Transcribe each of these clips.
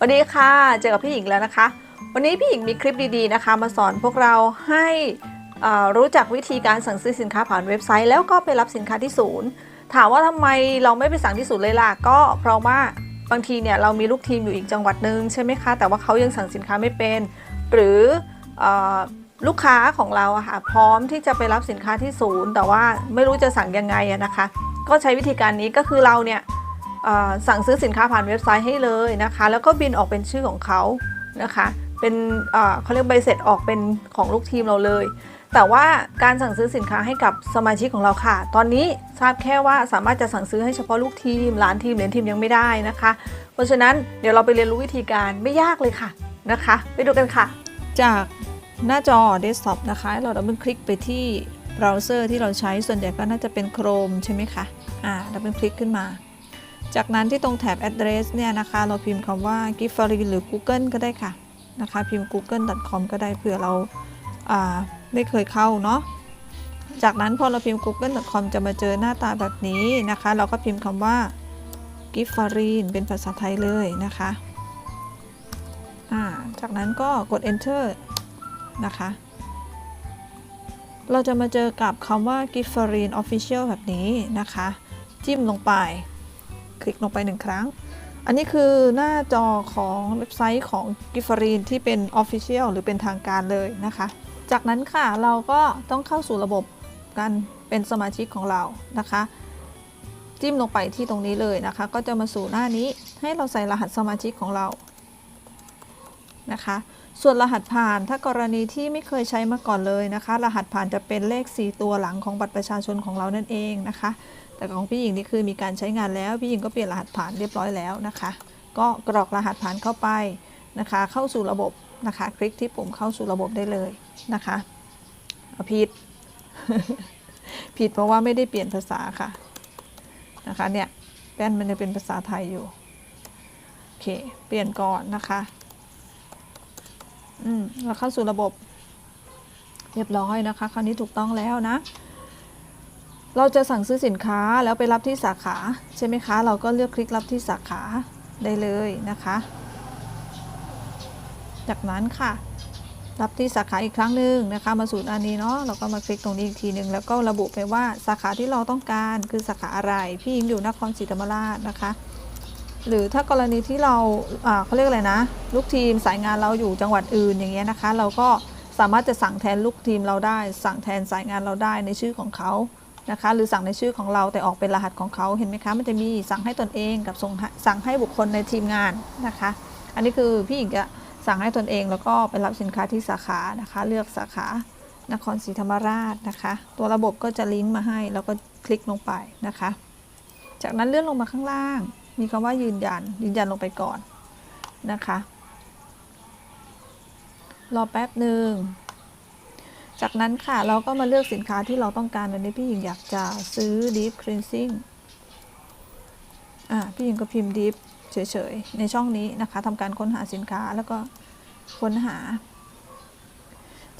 สวัสดีค่ะ เจอกับพี่หญิงแล้วนะคะ วันนี้พี่หญิงมีคลิปดีๆนะคะ มาสอนพวกเราให้รู้จักวิธีการสั่งซื้อสินค้าผ่านเว็บไซต์ แล้วก็ไปรับสินค้าที่ศูนย์ ถามว่าทำไมเราไม่ไปสั่งที่ศูนย์เลยล่ะ ก็เพราะว่าบางทีเนี่ยเรามีลูกทีมอยู่อีกจังหวัดหนึ่งใช่ไหมคะ แต่ว่าเขายังสั่งสินค้าไม่เป็น หรือลูกค้าของเราอะค่ะพร้อมที่จะไปรับสินค้าที่ศูนย์ แต่ว่าไม่รู้จะสั่งยังไงนะคะ ก็ใช้วิธีการนี้ก็คือเราเนี่ย สั่งซื้อสินค้าผ่านเว็บไซต์ให้เลยนะคะ แล้วก็บินออกเป็นชื่อของเขานะคะ เป็นเขาเรียกใบเสร็จออกเป็นของลูกทีมเราเลย แต่ว่าการสั่งซื้อสินค้าให้กับสมาชิกของเราค่ะ ตอนนี้ทราบแค่ว่าสามารถจะสั่งซื้อให้เฉพาะลูกทีมร้านทีมเหรียญทีมยังไม่ได้นะคะ เพราะฉะนั้นเดี๋ยวเราไปเรียนรู้วิธีการไม่ยากเลยค่ะนะคะ ไปดูกันค่ะ จากหน้าจอเดสก์ท็อปนะคะ เราดับเบิลคลิกไปที่เบราว์เซอร์ที่เราใช้ส่วนใหญ่ก็น่าจะเป็น Chrome ใช่ไหมคะ อ่าดับเบิลคลิกขึ้นมา จากนั้นที่ตรงแถบ address เนี่ยนะคะ เราพิมพ์คำว่า g i f t r i หรือ Google ก็ได้ค่ะนะคะ พิมพ์ google.com ก็ได้เผื่อเราาไม่เคยเข้าเนาะจากนั้นพอเราพิมพ์ google.com จะมาเจอหน้าตาแบบนี้นะคะ เราก็พิมพ์คำว่า g i f t r i เป็นภาษาไทยเลยนะคะาจากนั้นก็กด enter นะคะ เราจะมาเจอกับคำว่า g i f t r i n Official แบบนี้นะคะ จิ้มลงไป คลิกลงไปหนึ่งครั้ง อันนี้คือหน้าจอของเว็บไซต์ของ g i f f r i n ที่เป็น Official หรือเป็นทางการเลยนะคะ จากนั้นค่ะเราก็ต้องเข้าสู่ระบบการเป็นสมาชิกของเรานะคะ จิ้มลงไปที่ตรงนี้เลยนะคะ ก็จะมาสู่หน้านี้ให้เราใส่รหัสสมาชิกของเรานะคะ ส่วนรหัสผ่านถ้ากรณีที่ไม่เคยใช้มาก่อนเลยนะคะ รหัสผ่านจะเป็นเลข 4 ตัวหลังของบัตรประชาชนของเรานั่นเองนะคะ แต่ของพี่หญิงนี่คือมีการใช้งานแล้วพี่หญิงก็เปลี่ยนรหัสผ่านเรียบร้อยแล้วนะคะ ก็กรอกรหัสผ่านเข้าไปนะคะ เข้าสู่ระบบนะคะ คลิกที่ปุ่มเข้าสู่ระบบได้เลยนะคะผิด ผิดเพราะว่าไม่ได้เปลี่ยนภาษาค่ะนะคะเนี่ยแป้นมันจะเป็นภาษาไทยอยู่โอเคเปลี่ยนก่อนนะคะ อืมเราเข้าสู่ระบบ เรียบร้อยนะคะ คราวนี้ถูกต้องแล้วนะ เราจะสั่งซื้อสินค้าแล้วไปรับที่สาขาใช่ไหมคะ เราก็เลือกคลิกรับที่สาขาได้เลยนะคะ จากนั้นค่ะ รับที่สาขาอีกครั้งหนึ่งนะคะ มาสู่อันนี้เนาะเราก็มาคลิกตรงนี้อีกทีหนึ่งแล้วก็ระบุไปว่าสาขาที่เราต้องการคือสาขาอะไร พี่ยิงอยู่นครศรีธรรมราชนะคะ หรือถ้ากรณีที่เราเขาเรียกอะไรนะ ลูกทีมสายงานเราอยู่จังหวัดอื่นอย่างเงี้ยนะคะ เราก็สามารถจะสั่งแทนลูกทีมเราได้ สั่งแทนสายงานเราได้ในชื่อของเขานะคะ หรือสั่งในชื่อของเราแต่ออกเป็นรหัสของเขาเห็นไหมคะมันจะมีสั่งให้ตนเองกับส่งสั่งให้บุคคลในทีมงานนะคะ อันนี้คือพี่หญิงจะสั่งให้ตนเองแล้วก็ไปรับสินค้าที่สาขานะคะ เลือกสาขานครศรีธรรมราชนะคะ ตัวระบบก็จะลิงก์มาให้แล้วก็คลิกลงไปนะคะ จากนั้นเลื่อนลงมาข้างล่าง มีคำว่ายืนยัน ยืนยันลงไปก่อนนะคะ รอแป๊บหนึ่ง จากนั้นค่ะเราก็มาเลือกสินค้าที่เราต้องการวันนี้พี่หญิงอยากจะซื้อ deep cleansing อ่าพี่หญิงก็พิมพ์ deep เฉยๆ ในช่องนี้นะคะทำการค้นหาสินค้าแล้วก็ค้นหา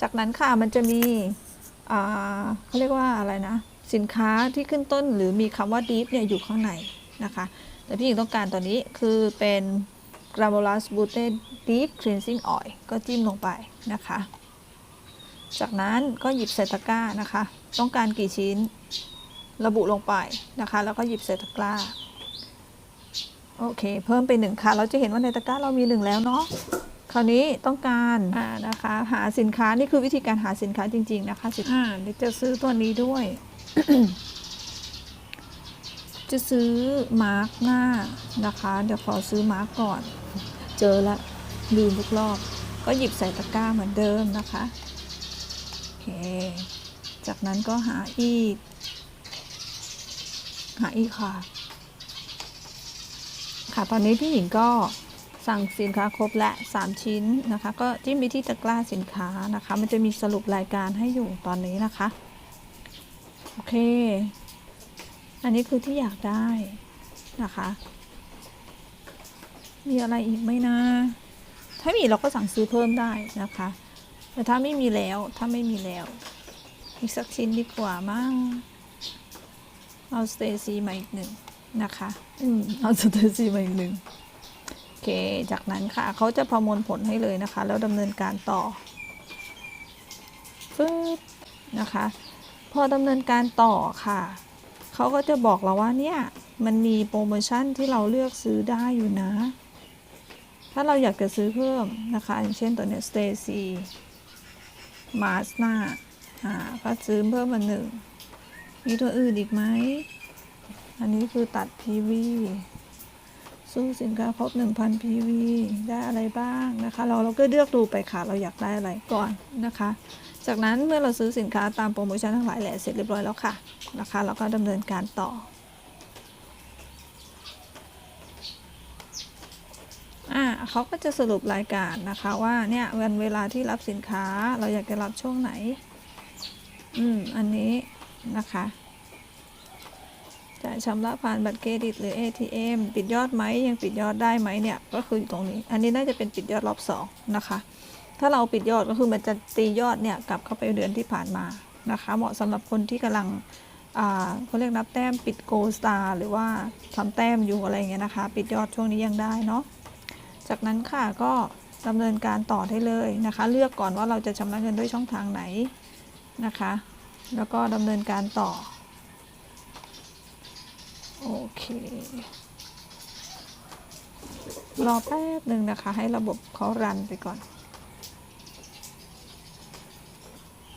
จากนั้นค่ะมันจะมีอ่าเขาเรียกว่าอะไรนะ สินค้าที่ขึ้นต้นหรือมีคำว่า deep เนี่ยอยู่ข้างในนะคะ แต่พี่หญิงต้องการตัวนี้คือเป็น Gramolus Beauty Deep Cleansing Oil ก็จิ้มลงไปนะคะ จากนั้นก็หยิบใส่ตะกร้านะคะ ต้องการกี่ชิ้นระบุลงไปนะคะ แล้วก็หยิบใส่ตะกร้า โอเค เพิ่มไปหนึ่งค่ะ เราจะเห็นว่าในตะกร้าเรามีหนึ่งแล้วเนาะคราวนี้ต้องการอ่านะคะ หาสินค้านี่คือวิธีการหาสินค้าจริง ๆ นะคะสิอ่าเดี๋ยวจะซื้อตัวนี้ด้วย จะซื้อมาร์กหน้านะคะ เดี๋ยวขอซื้อมาร์กก่อน เจอละลืมทุกรอบ ก็หยิบใส่ตะกร้าเหมือนเดิมนะคะโอเค จากนั้นก็หาอีก หาอีกค่ะ ค่ะตอนนี้พี่หญิงก็สั่งสินค้าครบและ3ชิ้นนะคะ ก็จิ้มไปที่ตะกร้าสินค้านะคะ มันจะมีสรุปรายการให้อยู่ตอนนี้นะคะ โอเค อันนี้คือที่อยากได้นะคะ มีอะไรอีกไหมนะ ถ้ามีเราก็สั่งซื้อเพิ่มได้นะคะ แต่ถ้าไม่มีแล้วถ้าไม่มีแล้ว อีกสักชิ้นดีกว่ามั้งเอาสเตซีมาอีกหนึ่งนะคะ อืมเอาสเตซีมาอีกหนึ่งโอเค จากนั้นค่ะ เขาจะประมวลผลให้เลยนะคะ แล้วดำเนินการต่อฟึ๊บนะคะ พอดำเนินการต่อค่ะ เขาก็จะบอกเราว่าเนี่ยมันมีโปรโมชั่นที่เราเลือกซื้อได้อยู่นะ ถ้าเราอยากจะซื้อเพิ่มนะคะ อย่างเช่นตัวเนี้ย Stacy m a s n a อ่าก็ซื้อเพิ่มมาหนึ่ง มีตัวอื่นอีกไหม อันนี้คือตัด PV สู้สินค้าครบ 1,000 PV ได้อะไรบ้างนะคะ เราเราก็เลือกดูไปค่ะ เราอยากได้อะไรก่อนนะคะ จากนั้นเมื่อเราซื้อสินค้าตามโปรโมชั่นทั้งหลายแหละเสร็จเรียบร้อยแล้วค่ะนะคะเราก็ดำเนินการต่ออ่าเขาก็จะสรุปรายการนะคะว่าเนี่ยวันเวลาที่รับสินค้าเราอยากจะรับช่วงไหน อืม อันนี้นะคะจ่ายชำระผ่านบัตรเครดิตหรือ ATM ปิดยอดไหมยังปิดยอดได้ไหมเนี่ย ก็คืออยู่ตรงนี้ อันนี้น่าจะเป็นปิดยอดรอบสองนะคะ ถ้าเราปิดยอดก็คือมันจะตียอดเนี่ยกลับเข้าไปเดือนที่ผ่านมานะคะ เหมาะสำหรับคนที่กำลังเขาเรียกนับแต้มปิดโกลสตาร์หรือว่าทำแต้มอยู่อะไรเงี้ยนะคะ ปิดยอดช่วงนี้ยังได้เนาะจากนั้นค่ะก็ดำเนินการต่อได้เลยนะคะ เลือกก่อนว่าเราจะชำระเงินด้วยช่องทางไหนนะคะ แล้วก็ดำเนินการต่อโอเครอแป๊บหนึ่งนะคะ ให้ระบบเขารันไปก่อน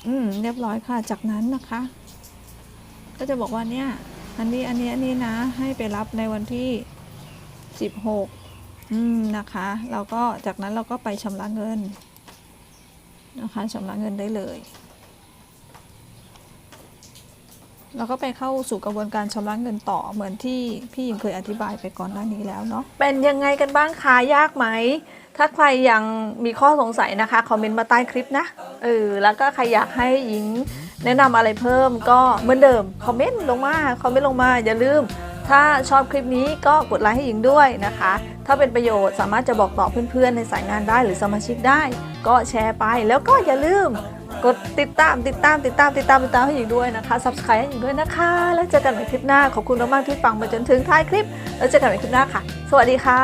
อืมเรียบร้อยค่ะ จากนั้นนะคะ ก็จะบอกว่าเนี่ย อันนี้อันนี้อันนี้นะ ให้ไปรับในวันที่ 16 อืมนะคะเราก็จากนั้นเราก็ไปชำระเงินนะคะชำระเงินได้เลย เราก็ไปเข้าสู่กระบวนการชำระเงินต่อเหมือนที่พี่หญิงเคยอธิบายไปก่อนหน้านี้แล้วเนาะเป็นยังไงกันบ้างคะยากไหม ถ้าใครยังมีข้อสงสัยนะคะคอมเมนต์มาใต้คลิปนะเออแล้วก็ใครอยากให้หญิงแนะนำอะไรเพิ่มก็เหมือนเดิมคอมเมนต์ลงมาคอมเมนต์ลงมาอย่าลืม ถ้าชอบคลิปนี้ก็กดไลค์ให้หญิงด้วยนะคะ ถ้าเป็นประโยชน์สามารถจะบอกต่อเพื่อนๆ ในสายงานได้หรือสมาชิกได้ ก็แชร์ไปแล้วก็อย่าลืม กดติดตามติดตามติดตามติดตามติดตามให้หญิงด้วยนะคะ subscribe ให้หญิงด้วยนะคะ แล้วเจอกันใหม่คลิปหน้า ขอบคุณมากๆที่ฟังมาจนถึงท้ายคลิป แล้วเจอกันใหม่คลิปหน้าค่ะ สวัสดีค่ะ